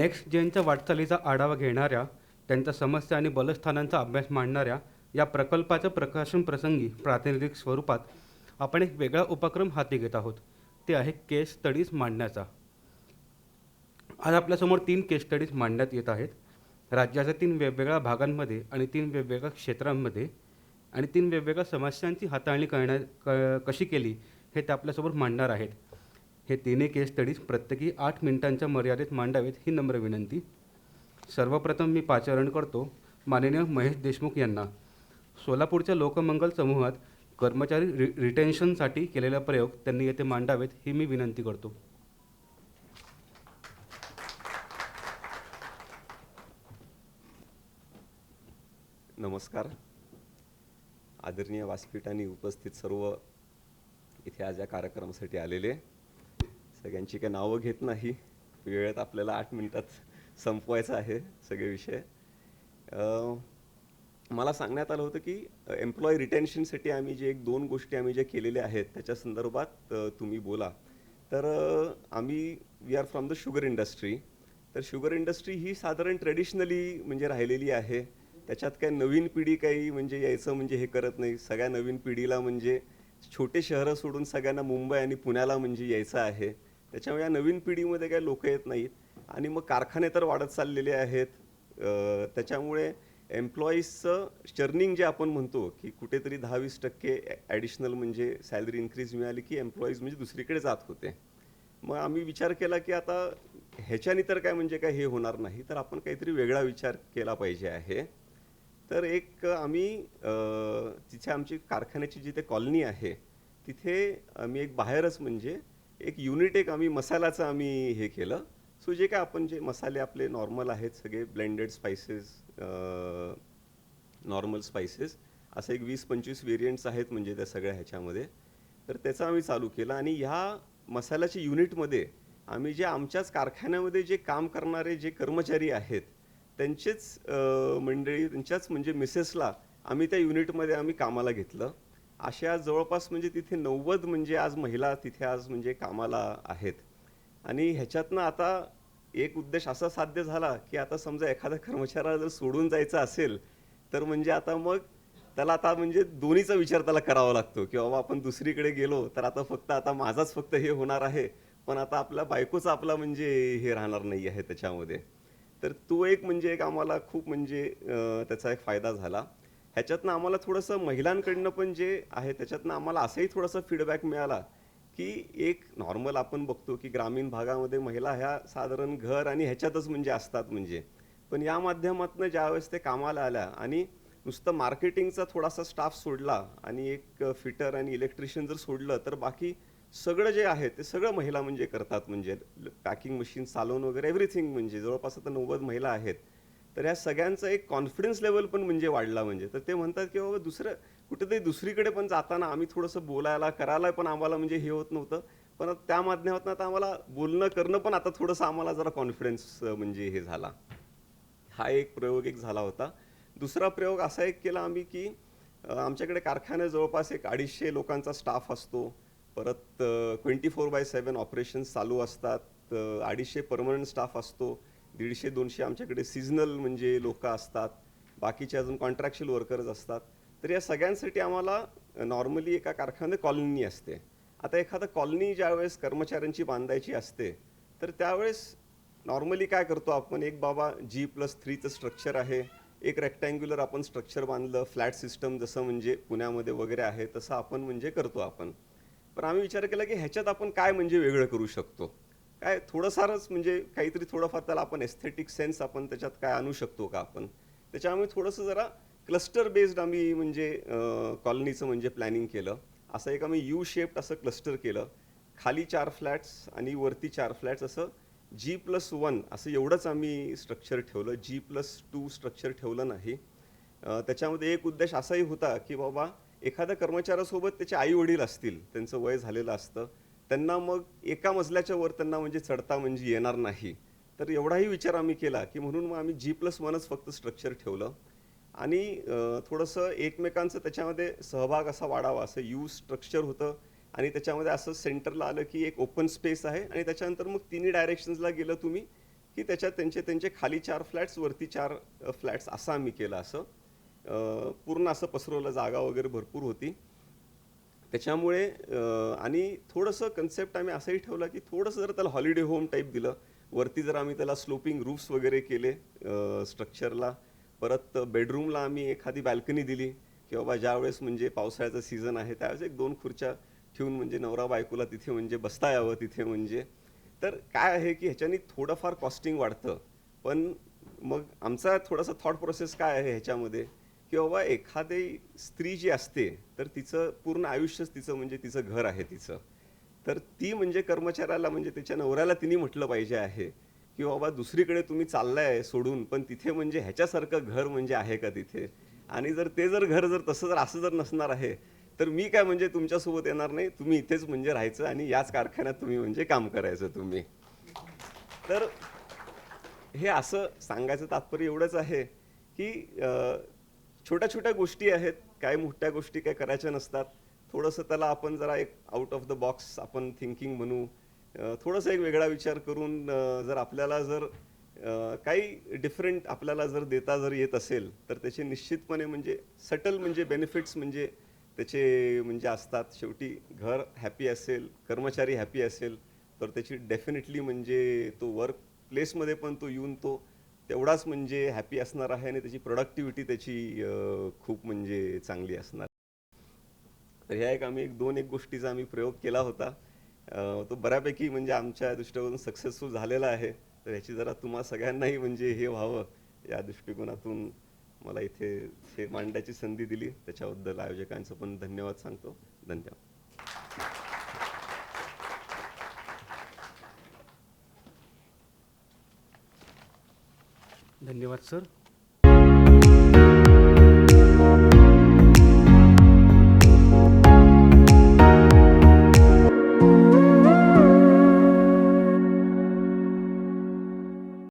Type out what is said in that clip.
Next जेनच्या वाटचालीचा आढावा घेणाऱ्या त्यांच्या समस्या आणि बलस्थानांचा अभ्यास मांडणाऱ्या या प्रकल्पाच्या प्रकाशन प्रसंगी प्रातिनिधिक स्वरूपात आपण एक वेगळा उपक्रम हाती घेत आहोत. ते आहे केस स्टडीज मांडण्याचा. आज आपल्यासमोर तीन केस स्टडीज मांडण्यात येत आहेत. राज्याच्या तीन वेगवेगळ्या भागांमध्ये आणि तीन वेगवेगळ्या क्षेत्रांमध्ये आणि तीन वेगवेगळ्या समस्यांची हाताळणी करण्या क कशी केली हे ते आपल्यासमोर मांडणार आहेत. हे तिन्ही केस स्टडीज प्रत्येकी आठ मिनिटांच्या मर्यादेत मांडावेत ही नम्र विनंती. सर्वप्रथम मी पाचारण करतो माननीय महेश देशमुख यांना. सोलापूरच्या लोकमंगल समूहात कर्मचारी रि रिटेन्शनसाठी केलेला प्रयोग त्यांनी येथे मांडावेत ही मी विनंती करतो. नमस्कार. आदरणीय व्यासपीठाने उपस्थित सर्व इथे आज या कार्यक्रमासाठी आलेले. सगळ्यांची काही नावं घेत नाही. वेळेत आपल्याला आठ मिनिटात संपवायचं आहे सगळे विषय. मला सांगण्यात आलं होतं की एम्प्लॉई रिटेन्शनसाठी आम्ही जे एक दोन गोष्टी आम्ही ज्या केलेल्या आहेत त्याच्या संदर्भात तुम्ही बोला. तर आम्ही we are from the sugar industry तर शुगर इंडस्ट्री ही साधारण ट्रेडिशनली म्हणजे राहिलेली आहे. त्याच्यात काय नवीन पिढी काही म्हणजे यायचं म्हणजे हे करत नाही. सगळ्या नवीन पिढीला म्हणजे छोटे शहरं सोडून सगळ्यांना मुंबई आणि पुण्याला म्हणजे यायचं आहे. त्याच्यामुळे या नवीन पिढीमध्ये काही लोक येत नाहीत. आणि मग कारखाने तर वाढत चाललेले आहेत. त्याच्यामुळे एम्प्लॉईजचं शर्निंग जे आपण म्हणतो की कुठेतरी दहा वीस टक्के ॲडिशनल म्हणजे सॅलरी इन्क्रीज मिळाली की एम्प्लॉईज म्हणजे दुसरीकडे जात होते. मग आम्ही विचार केला की आता ह्याच्याने तर काय म्हणजे काय हे होणार नाही तर आपण काहीतरी वेगळा विचार केला पाहिजे आहे. तर एक आम्ही तिथे आमची कारखान्याची जिथे कॉलनी आहे तिथे आम्ही एक बाहेरच म्हणजे एक युनिट एक आम्ही मसाल्याचं आम्ही हे केलं. सो जे काय आपण जे मसाले आपले नॉर्मल आहेत सगळे ब्लेंडेड स्पायसेस नॉर्मल स्पायसेस असं एक वीस पंचवीस वेरियंट्स आहेत म्हणजे त्या सगळ्या ह्याच्यामध्ये. तर त्याचा आम्ही चालू केलं आणि ह्या मसाल्याच्या युनिटमध्ये आम्ही जे आमच्याच कारखान्यामध्ये जे काम करणारे जे कर्मचारी आहेत त्यांचेच मंडळी त्यांच्याच म्हणजे मिसेसला आम्ही त्या युनिटमध्ये आम्ही कामाला घेतलं. अशा जवळपास म्हणजे तिथे नव्वद म्हणजे आज महिला तिथे आज म्हणजे कामाला आहेत. आणि ह्याच्यातनं आता एक उद्देश असा साध्य झाला की आता समजा एखाद्या कर्मचाऱ्याला जर सोडून जायचं असेल तर म्हणजे आता मग त्याला आता म्हणजे दोन्हीचा विचार त्याला करावा लागतो की बाबा आपण दुसरीकडे गेलो तर आता फक्त आता माझाच फक्त हे होणार आहे पण आता आपल्या बायकोचा आपला म्हणजे हे राहणार नाही आहे त्याच्यामध्ये. तर तो एक म्हणजे एक आम्हाला खूप म्हणजे त्याचा एक फायदा झाला. ह्याच्यातनं आम्हाला थोडंसं महिलांकडनं पण जे आहे त्याच्यातनं आम्हाला असाही थोडासा फीडबॅक मिळाला की एक नॉर्मल आपण बघतो की ग्रामीण भागामध्ये महिला ह्या साधारण घर आणि ह्याच्यातच म्हणजे असतात म्हणजे. पण या माध्यमातून ज्यावेळेस ते कामाला आल्या आणि नुसतं मार्केटिंगचा थोडासा स्टाफ सोडला आणि एक फिटर आणि इलेक्ट्रिशियन जर सोडलं तर बाकी सगळं जे आहे ते सगळं महिला म्हणजे करतात म्हणजे. पॅकिंग मशीन चालवून वगैरे एव्हरीथिंग म्हणजे. जवळपास आता नव्वद महिला आहेत. तर या सगळ्यांचा एक कॉन्फिडन्स लेवल पण म्हणजे वाढला म्हणजे. तर ते म्हणतात की बाबा दुसरं कुठेतरी दुसरीकडे पण जाताना आम्ही थोडंसं बोलायला करायला पण आम्हाला म्हणजे हे होत नव्हतं. पण त्या माध्यमातून आता आम्हाला बोलणं करणं पण आता थोडंसं आम्हाला जरा कॉन्फिडन्स म्हणजे हे झाला. हा एक प्रयोग एक झाला होता. दुसरा प्रयोग असा एक केला आम्ही की आमच्याकडे कारखान्यात जवळपास एक अडीचशे लोकांचा स्टाफ असतो. परत twenty four by seven operations चालू असतात. अडीचशे परमनंट स्टाफ असतो. दीडशे दोनशे आमच्याकडे सिजनल म्हणजे लोक असतात. बाकीचे अजून कॉन्ट्रॅक्च्युअल वर्कर्स असतात. तर या सगळ्यांसाठी आम्हाला नॉर्मली एका कारखान्यात कॉलनी असते. आता एखादं कॉलनी ज्यावेळेस कर्मचाऱ्यांची बांधायची असते तर त्यावेळेस नॉर्मली काय करतो आपण? एक बाबा जी प्लस थ्रीचं स्ट्रक्चर आहे. एक रेक्टँग्युलर आपण स्ट्रक्चर बांधलं फ्लॅट सिस्टम जसं म्हणजे पुण्यामध्ये वगैरे आहे तसं आपण म्हणजे करतो आपण. पण आम्ही विचार केला की ह्याच्यात आपण काय म्हणजे वेगळं करू शकतो? काय थोडंसारच म्हणजे काहीतरी थोडंफार त्याला आपण एस्थेटिक सेन्स आपण त्याच्यात काय आणू शकतो का आपण? त्याच्यामुळे थोडंसं जरा क्लस्टर बेस्ड आम्ही म्हणजे कॉलनीचं म्हणजे प्लॅनिंग केलं. असं एक आम्ही यू शेप्ड असं क्लस्टर केलं. खाली चार फ्लॅट्स आणि वरती चार फ्लॅट्स असं जी प्लस वन असं एवढंच आम्ही स्ट्रक्चर ठेवलं. जी प्लस टू स्ट्रक्चर ठेवलं नाही. त्याच्यामध्ये एक उद्देश असाही होता की बाबा एखाद्या कर्मचाऱ्यासोबत त्याचे आई वडील असतील त्यांचं वय झालेलं असतं त्यांना मग एका मजल्याच्या वर त्यांना म्हणजे चढता म्हणजे येणार नाही. तर एवढाही विचार आम्ही केला की म्हणून मग आम्ही जी प्लस वनच फक्त स्ट्रक्चर ठेवलं. आणि थोडंसं एकमेकांचं त्याच्यामध्ये सहभाग असा वाढावा असं यू स्ट्रक्चर होतं. आणि त्याच्यामध्ये असं सेंटरला आलं की एक ओपन स्पेस आहे. आणि त्याच्यानंतर मग तिन्ही डायरेक्शन्सला गेलं तुम्ही की त्याच्यात त्यांचे त्यांचे खाली चार फ्लॅट्स वरती चार फ्लॅट्स असं आम्ही केलं असं. पूर्ण असं पसरवलं जागा वगैरे भरपूर होती. त्याच्यामुळे आणि थोडंसं कन्सेप्ट आम्ही असंही ठेवलं की थोडंसं जर त्याला हॉलिडे होम टाईप दिलं वरती जर आम्ही त्याला स्लोपिंग रूफ्स वगैरे केले स्ट्रक्चरला परत बेडरूमला आम्ही एखादी बॅल्कनी दिली की बाबा ज्यावेळेस म्हणजे पावसाळ्याचा सीझन आहे त्यावेळेस एक दोन खुर्च्या ठेवून म्हणजे नवरा बायकोला तिथे म्हणजे बसता यावं तिथे म्हणजे. तर काय आहे की ह्याच्यानी थोडंफार कॉस्टिंग वाढतं. पण मग आमचा थोडासा थॉट प्रोसेस काय आहे ह्याच्यामध्ये? की बाबा एखादी स्त्री जी असते तर तिचं पूर्ण आयुष्यच तिचं म्हणजे तिचं घर आहे तिचं. तर ती म्हणजे कर्मचाऱ्याला म्हणजे त्याच्या नवऱ्याला तिने म्हटलं पाहिजे आहे की बाबा दुसरीकडे तुम्ही चाललाय सोडून पण तिथे म्हणजे ह्याच्यासारखं घर म्हणजे आहे का तिथे? आणि जर ते जर घर जर तसं जर असं जर नसणार आहे तर मी काय म्हणजे तुमच्यासोबत येणार नाही तुम्ही इथेच म्हणजे राहायचं आणि याच कारखान्यात तुम्ही म्हणजे काम करायचं तुम्ही. तर हे असं सांगायचं तात्पर्य एवढंच आहे की छोट्या छोट्या गोष्टी आहेत. काय मोठ्या गोष्टी काय करायच्या नसतात. थोडंसं त्याला आपण जरा एक आउट ऑफ द बॉक्स आपण थिंकिंग म्हणू. थोडंसं एक वेगळा विचार करून जर आपल्याला जर काही डिफरंट आपल्याला जर देता जर येत असेल तर त्याचे निश्चितपणे म्हणजे सटल म्हणजे बेनिफिट्स म्हणजे त्याचे म्हणजे असतात. शेवटी घर हॅपी असेल कर्मचारी हॅपी असेल तर त्याची डेफिनेटली म्हणजे तो वर्क प्लेसमध्ये पण तो येऊन तो तेवढाच म्हणजे हॅपी असणार आहे आणि त्याची प्रोडक्टिव्हिटी त्याची खूप म्हणजे चांगली असणार. तर ह्या एक आम्ही एक दोन एक गोष्टीचा आम्ही प्रयोग केला होता. तो बऱ्यापैकी म्हणजे आमच्या दृष्टिकोनातून सक्सेसफुल झालेला आहे. तर ह्याची जरा तुम्हा सगळ्यांनाही म्हणजे हे व्हावं या दृष्टिकोनातून मला इथे हे मांडण्याची संधी दिली. त्याच्याबद्दल आयोजकांचं पण धन्यवाद सांगतो. धन्यवाद. धन्यवाद सर.